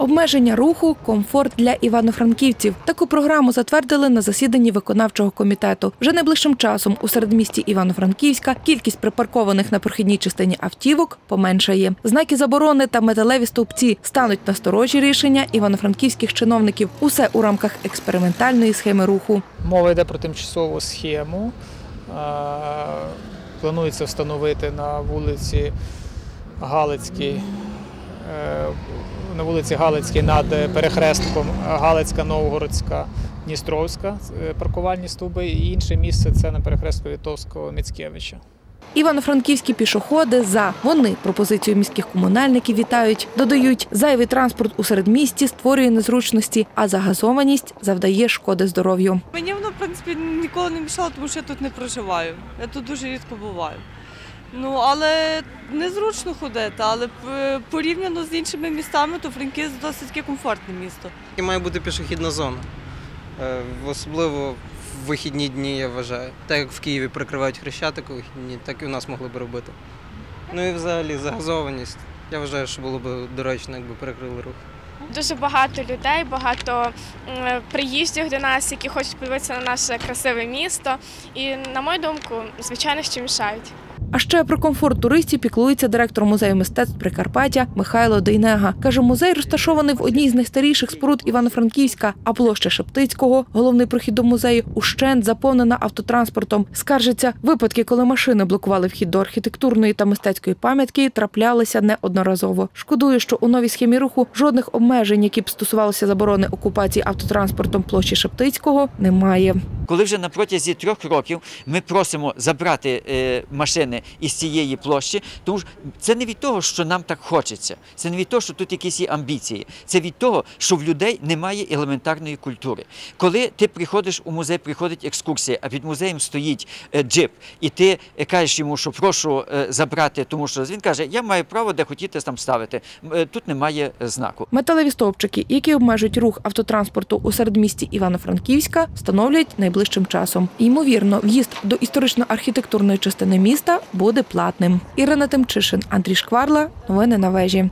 Обмеження руху, комфорт для івано-франківців. Таку програму затвердили на засіданні виконавчого комітету. Вже найближчим часом у середмісті Івано-Франківська кількість припаркованих на прохідній частині автівок поменшає. Знаки заборони та металеві стовпці стануть на сторожі рішення івано-франківських чиновників. Усе у рамках експериментальної схеми руху. Мова йде про тимчасову схему. Планується встановити на вулиці Галицькій, на вулиці Галицькій над перехрестком Галицька, Новгородська, Дністровська е, паркувальні стовби. І інше місце це на перехрестку Вітовського Міцкевича. Івано-франківські пішоходи за вони пропозицію міських комунальників вітають. Додають, зайвий транспорт у середмісті створює незручності, а загазованість завдає шкоди здоров'ю. Мені воно, в принципі, ніколи не мішало, тому що я тут не проживаю. Я тут дуже рідко буваю. Ну, але незручно ходити, але порівняно з іншими містами, то Франківськ досить комфортне місто. І має бути пішохідна зона. Е, Особливо в вихідні дні, я вважаю. Так як в Києві прикривають хрещатик у вихідні, так і у нас могли б робити. Ну і взагалі загазованість. Я вважаю, що було б доречно, якби перекрили рух. Дуже багато людей, багато приїздів до нас, які хочуть подивитися на наше красиве місто. І, на мою думку, звичайно, що мішають. А ще про комфорт туристів піклується директор музею мистецтв Прикарпаття Михайло Дейнега. Каже, музей розташований в одній з найстаріших споруд Івано-Франківська, а площа Шептицького, головний прохід до музею, ущент заповнена автотранспортом. Скаржиться, випадки, коли машини блокували вхід до архітектурної та мистецької пам'ятки, траплялися неодноразово. Шкодує, що у новій схемі руху жодних обмежень, які б стосувалися заборони окупації автотранспортом площі Шептицького, немає. Коли вже на протязі трьох років ми просимо забрати е, машини із цієї площі, тому що це не від того, що нам так хочеться, це не від того, що тут якісь є амбіції. Це від того, що в людей немає елементарної культури. Коли ти приходиш у музей, приходить екскурсія, а під музеєм стоїть е, джип, і ти е, кажеш йому, що прошу забрати, тому що він каже, я маю право де хотіти там ставити. Тут немає знаку. Металеві стовпчики, які обмежують рух автотранспорту у середмісті Івано-Франківська, встановлять найближчим часом. Ймовірно, в'їзд до історично-архітектурної частини міста буде платним. Ірина Тимчишин, Андрій Шкварла. Новини на вежі.